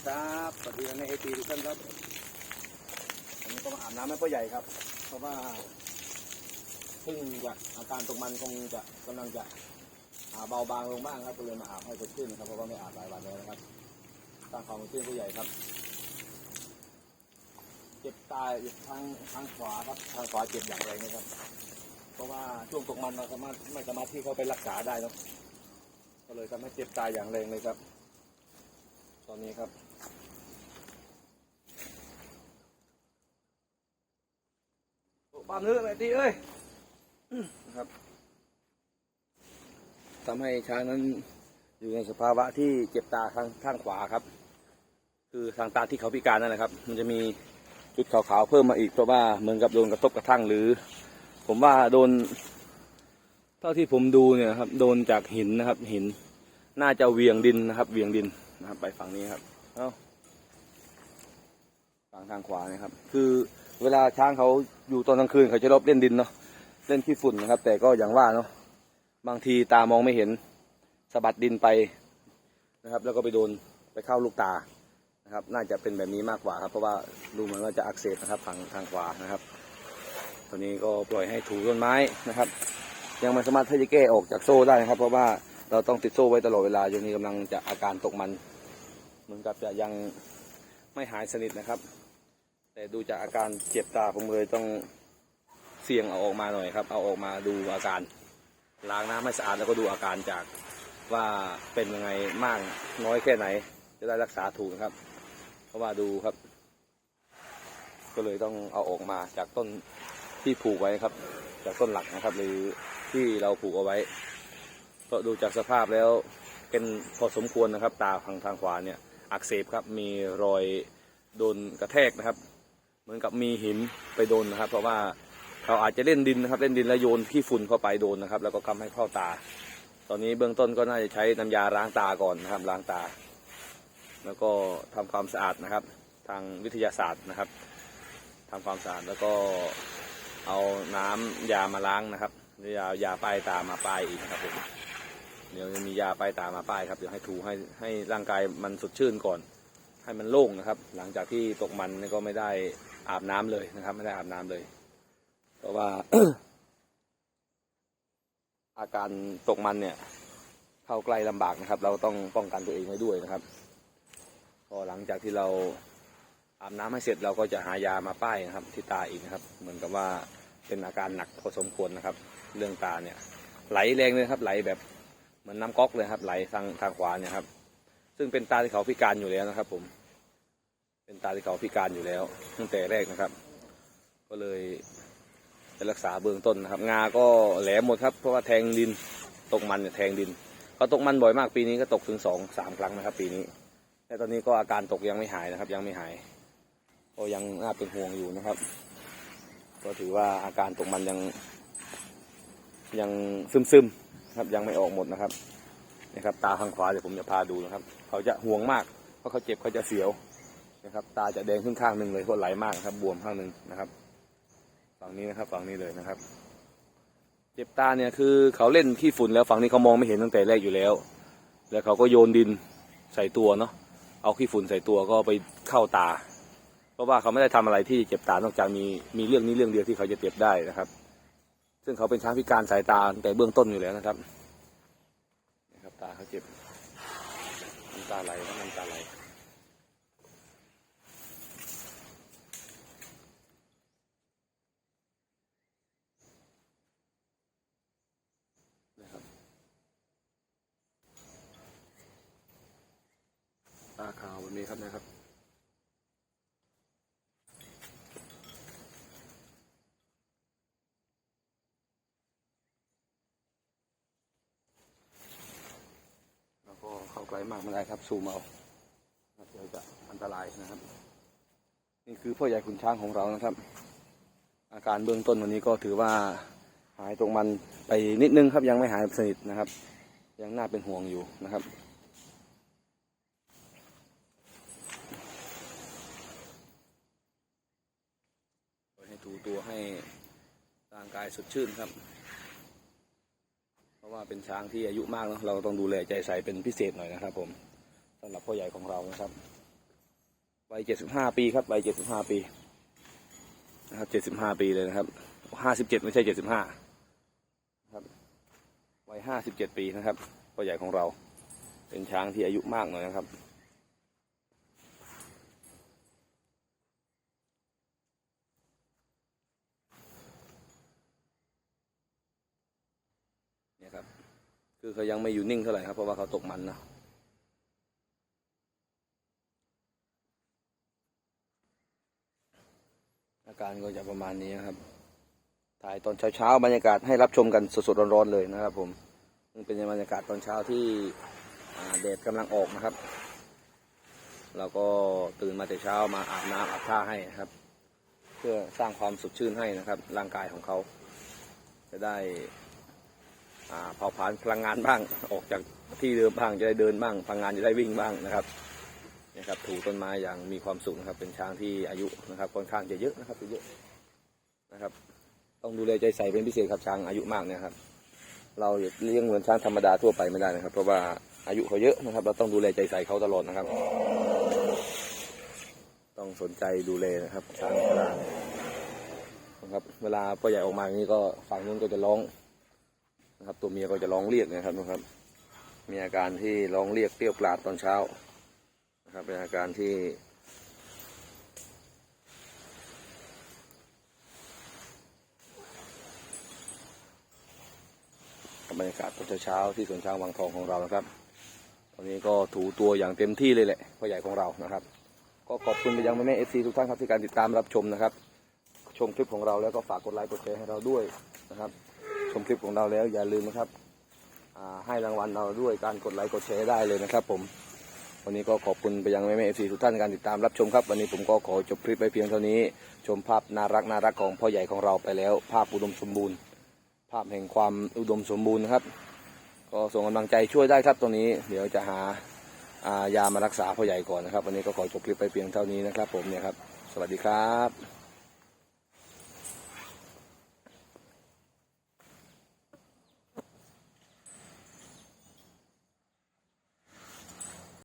ดีครับสวัสดีในเอทีทุกท่านครับวันนี้ก็มาอาบน้ำให้พ่อใหญ่ครับ เพราะว่าเพิ่งจะอาการตกมันคงจะกำลังจะอาเบาบางลงบ้างครับก็เลยมาอาบให้สดชื่นครับเพราะว่าไม่อาบหลายวันแล้วนะครับตั้งความสดชื่นพ่อใหญ่ครับ เจ็บตายทางทางขวาครับทางขวาเจ็บอย่างไรนะครับ เพราะว่าช่วงตกมันเราสามารถไม่สามารถที่เขาไปรักษาได้เนอะก็เลยทำให้เจ็บตายอย่างแรงเลยครับ ตอนนี้ครับ โอ้บ้ามเนื้อไปตีเอ้ยนะครับทำให้ช้างนั้นอยู่ในสภาวะที่เจ็บตาข้างข้างขวาครับ คือทางตาที่เขาพิการนั่นแหละครับ มันจะมีจุดขาวๆเพิ่มมาอีกเพราะว่าเหมือนกับโดนกระทบกระทั่งหรือ ผมว่าโดน เท่าที่ผมดูเนี่ยครับ โดนจากหินนะครับ หิน น่าจะเวียงดินนะครับ เวียงดินนะครับ ไปฝั่งนี้ครับ เอ้าฝั่งทางขวานะครับ คือ เวลาช้างเขาอยู่ตอนกลางคืนเขาจะรบเล่นดินเนาะเล่นขี้ฝุ่นนะครับ แต่ก็อย่างว่าเนาะบางทีตามองไม่เห็นสะบัดดินไปนะครับ แล้วก็ไปโดนไปเข้าลูกตานะครับ น่าจะเป็นแบบนี้มากกว่าครับเพราะว่าดูเหมือนว่าจะอักเสบนะครับฝั่งทางขวานะครับตัวนี้ก็ปล่อยให้ถูต้นไม้นะครับ ยังไม่สามารถที่จะแก้ออกจากโซ่ได้นะครับ เพราะว่าเราต้องติดโซ่ไว้ตลอดเวลาอยู่นี้กำลังจะอาการตกมัน เหมือนกับจะยังไม่หายสนิทนะครับ แต่ดูจากอาการเจ็บตาผมเลยต้องเสี่ยงเอาออกมาหน่อยครับ เอาออกมาดูอาการล้างน้ำให้สะอาดแล้วก็ดูอาการจากว่าเป็นยังไงมากน้อยแค่ไหน จะได้รักษาถูกนะครับ เพราะว่าดูครับ ก็เลยต้องเอาออกมาจากต้นที่ผูกไว้ครับ จากต้นหลักนะครับ หรือที่เราผูกเอาไว้ ก็ดูจากสภาพแล้วเป็นพอสมควรนะครับ ตาทางทางขวาเนี่ยอักเสบครับมีรอยโดนกระแทกนะครับ มือนกับมีหินไปโดนนะครับ เพราะว่าเขาอาจจะเล่นดินนะครับ เล่นดินแล้วโยนขี้ฝุ่นเข้าไปโดนนะครับ แล้วก็ทำให้เข้าตา ตอนนี้เบื้องต้นก็น่าจะใช้น้ำยาล้างตาก่อนนะครับล้างตา แล้วก็ทำความสะอาดนะครับ ทางวิทยาศาสตร์นะครับทำความสะอาดแล้วก็เอาน้ำยามาล้างนะครับยายาป้ายตามาป้ายอีกนะครับผมเดี๋ยวจะมียาป้ายตามาป้ายครับเดี๋ยวให้ถูให้ให้ร่างกายมันสดชื่นก่อน ให้มันโล่งนะครับ หลังจากที่ตกมันนี่ก็ไม่ได้ อาบน้ำเลยนะครับ ไม่ได้อาบน้ำเลย เพราะว่า อาการตกมันเนี่ย เข้าใกล้ลำบากนะครับ เราต้องป้องกันตัวเองไว้ด้วยนะครับ พอหลังจากที่เราอาบน้ำให้เสร็จเราก็จะหายามาป้ายนะครับ ที่ตาอีกนะครับ เหมือนกับว่าเป็นอาการหนักพอสมควรนะครับ เรื่องตาเนี่ย ไหลแรงเลยครับ ไหลแบบเหมือนน้ำก๊อกเลยครับ ไหลทางทางขวาเนี่ยครับ ซึ่งเป็นตาที่เขาพิการอยู่แล้วนะครับ ผม เป็นตาที่เขาพิการอยู่แล้วตั้งแต่แรกนะครับ ก็เลยไปรักษาเบื้องต้นนะครับ งาก็แหลมหมดครับ เพราะว่าแทงดินตกมันเนี่ยแทงดินเขาตกมันบ่อยมากปีนี้ก็ตกถึงสองสามครั้งนะครับ ปีนี้แต่ตอนนี้ก็อาการตกยังไม่หายนะครับ ยังไม่หายก็ยังน่าเป็นห่วงอยู่นะครับ ก็ถือว่าอาการตกมันยัง ยังซึมซึมครับยังไม่ออกหมดนะครับนะครับ ตาข้างขวาเดี๋ยวผมจะพาดูนะครับ เขาจะห่วงมากเพราะเขาเจ็บเขาจะเสียว นะครับ ตาจะแดงขึ้นข้างหนึ่งเลยเพราะไหลมากครับ บวมข้างหนึ่งนะครับ ฝั่งนี้นะครับ ฝั่งนี้เลยนะครับ เจ็บตาเนี่ยคือเขาเล่นขี้ฝุ่นแล้วฝั่งนี้เขามองไม่เห็นตั้งแต่แรกอยู่แล้ว แล้วเขาก็โยนดินใส่ตัวเนาะ เอาขี้ฝุ่นใส่ตัวก็ไปเข้าตา เพราะว่าเขาไม่ได้ทำอะไรที่เจ็บตานอกจากมีมีเรื่องนี้เรื่องเดียวที่เขาจะเจ็บได้นะครับ ซึ่งเขาเป็นช้างพิการสายตาตั้งแต่เบื้องต้นอยู่แล้วนะครับ นะครับตาเขาเจ็บตาไหลครับน้ำตาไหลนะครับตาขาวแบบนี้ ครับนะครับ แล้วก็เข้าใกล้มากไม่ได้ครับซูมเอาครับเดี๋ยวจะอันตรายนะครับ นี่คือพ่อใหญ่ขุนช้างของเรานะครับ อาการเบื้องต้นวันนี้ก็ถือว่าหายตรงมันไปนิดนึงครับยังไม่หายสนิทนะครับ ยังน่าเป็นห่วงอยู่นะครับ ถูตัวให้ร่างกายสดชื่นครับ เพราะว่าเป็นช้างที่อายุมากเนอะเราต้องดูแลใจใส่เป็นพิเศษหน่อยนะครับ ผมสำหรับพ่อใหญ่ของเรานะครับวัยเจ็ดสิบห้าปีครับวัยเจ็ดสิบห้าปีนะครับเจ็ดสิบห้าปีเลยนะครับห้าสิบเจ็ดไม่ใช่เจ็ดสิบห้าครับวัยห้าสิบเจ็ดปีนะครับพ่อใหญ่ของเรา เป็นช้างที่อายุมากหน่อยนะครับ เนี่ยครับ คือเขายังไม่อยู่นิ่งเท่าไหร่ครับ เพราะว่าเขาตกมันนะอาการก็จะประมาณนี้นะครับ ถ่ายตอนเช้าๆบรรยากาศให้รับชมกันสดๆร้อนๆเลยนะครับ ผมนี่เป็นบรรยากาศตอนเช้าที่แดดกำลังออกนะครับ เราก็ตื่นมาแต่เช้ามาอาบน้ำอาบท่าให้นะครับ เพื่อสร้างความสดชื่นให้นะครับ ร่างกายของเขา จะได้ เผาผลาญพลังงานบ้าง ออกจากที่เดิมบ้างจะได้เดินบ้างพลังงานจะได้วิ่งบ้างนะครับนี่ครับถูต้นไม้อย่างมีความสุขนะครับ เป็นช้างที่อายุนะครับค่อนข้างจะเยอะนะครับเยอะนะครับ ต้องดูแลใจใส่เป็นพิเศษครับช้างอายุมากเนี่ยครับ เราเลี้ยงเหมือนช้างธรรมดาทั่วไปไม่ได้นะครับ เพราะว่าอายุเขาเยอะนะครับ เราต้องดูแลใจใส่เขาตลอดนะครับ ต้องสนใจดูแลนะครับช้างธรรมดานะครับ เวลาพ่อใหญ่ออกมาอย่างนี้ก็ฝั่งนู้นก็จะร้อง นะครับ ตัวเมียก็จะร้องเรียกนะครับนะครับ มีอาการที่ร้องเรียกเปรี้ยวกราดตอนเช้านะครับ เป็นอาการที่ บรรยากาศตอนเช้าที่สวนช้างวังทองของเรานะครับตอนนี้ก็ถูตัวอย่างเต็มที่เลยแหละพ่อใหญ่ของเรานะครับ ก็ขอบคุณไปยังแม่เอฟซีทุกท่านครับที่การติดตามรับชมนะครับ ชมคลิปของเราแล้วก็ฝากกดไลค์กดแชร์ให้เราด้วยนะครับ ชมคลิปของเราแล้วอย่าลืมนะครับให้รางวัลเราด้วยการกดไลค์กดแชร์ได้เลยนะครับ ผม วันนี้ก็ขอบคุณไปยังแม่แม่เอฟซีทุกท่านการติดตามรับชมครับ วันนี้ผมก็ขอจบคลิปไปเพียงเท่านี้ ชมภาพน่ารักน่ารักของพ่อใหญ่ของเราไปแล้ว ภาพอุดมสมบูรณ์ ภาพแห่งความอุดมสมบูรณ์นะครับ ก็ส่งกำลังใจช่วยได้ครับตรงนี้ เดี๋ยวจะหาายามารักษาพ่อใหญ่ก่อนนะครับ วันนี้ก็ขอจบคลิปไปเพียงเท่านี้นะครับ ผมเนี่ยครับ สวัสดีครับ